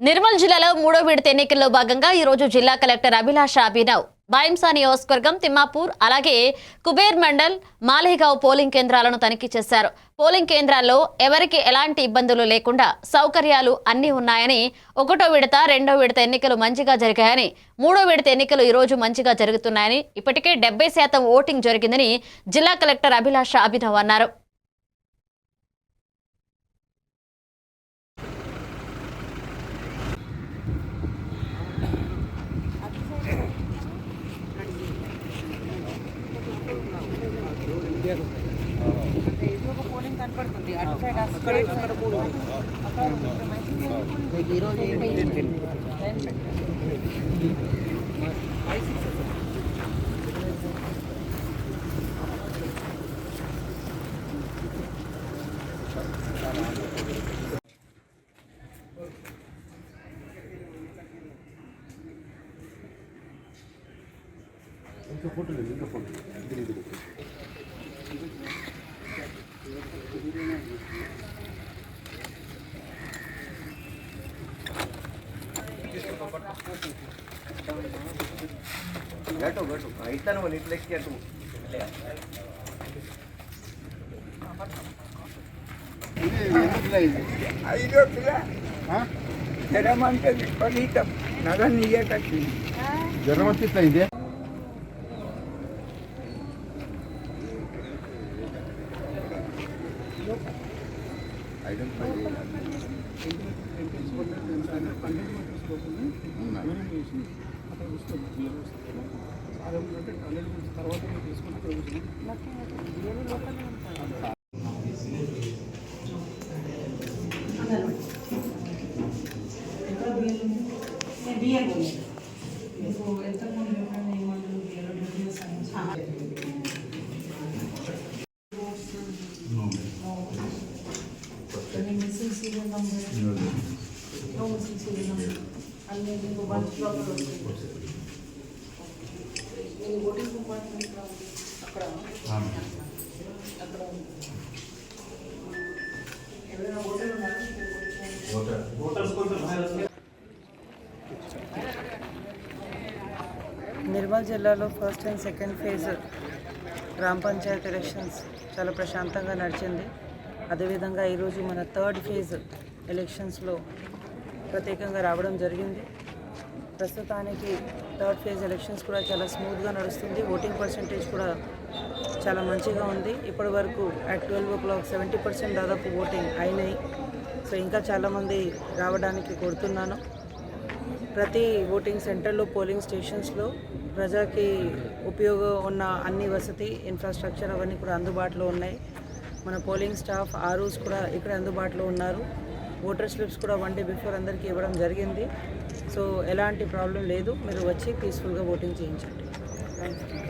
నిర్మల్ జిల్లాలో మూడో విడత ఎన్నికల్లో భాగంగా ఈరోజు జిల్లా కలెక్టర్ అభిలాష అభినవ్ బాయింసా నియోజకవర్గం తిమ్మాపూర్ అలాగే కుబేర్ మండల్ మాలేగావ్ పోలింగ్ కేంద్రాలను తనిఖీ చేశారు. పోలింగ్ కేంద్రాల్లో ఎవరికి ఎలాంటి ఇబ్బందులు లేకుండా సౌకర్యాలు అన్నీ ఉన్నాయని ఒకటో విడత రెండో విడత ఎన్నికలు మంచిగా జరిగాయని మూడో విడత ఎన్నికలు ఈరోజు మంచిగా జరుగుతున్నాయని ఇప్పటికే డెబ్బై శాతం ఓటింగ్ జరిగిందని జిల్లా కలెక్టర్ అభిలాష అభినవ్ అన్నారు. ఇంకా పోలింగ్ కనపడుతుంది అటు બેઠો બેઠો ભાઈતાનો મને એટલે કે તું జరమంతా జరమంతా ఇదే बोले इतना क्या तू నిర్మల్ జిల్లాలో ఫస్ట్ అండ్ సెకండ్ ఫేజ్ గ్రామ పంచాయత్ ఎలక్షన్స్ చాలా ప్రశాంతంగా నడిచింది. అదేవిధంగా ఈరోజు మన థర్డ్ ఫేజ్ ఎలక్షన్స్లో ప్రత్యేకంగా రావడం జరిగింది. ప్రస్తుతానికి థర్డ్ ఫేజ్ ఎలక్షన్స్ కూడా చాలా స్మూత్గా నడుస్తుంది. ఓటింగ్ పర్సంటేజ్ కూడా చాలా మంచిగా ఉంది. ఇప్పటి వరకు at twelve o'clock seventy percent దాదాపు ఓటింగ్ అయినాయి. సో ఇంకా చాలామంది రావడానికి కోరుతున్నాను. ప్రతి ఓటింగ్ సెంటర్లో పోలింగ్ స్టేషన్స్లో ప్రజాకి ఉపయోగం ఉన్న అన్ని వసతి ఇన్ఫ్రాస్ట్రక్చర్ అవన్నీ కూడా అందుబాటులో ఉన్నాయి. మన పోలింగ్ స్టాఫ్ ఆర్ఓస్ కూడా ఇక్కడ అందుబాటులో ఉన్నారు. ఓటర్ స్లిప్స్ కూడా వన్ డే బిఫోర్ అందరికీ ఇవ్వడం జరిగింది. సో ఎలాంటి ప్రాబ్లం లేదు. మీరు వచ్చి పీస్ఫుల్గా ఓటింగ్ చేయించండి. Thank you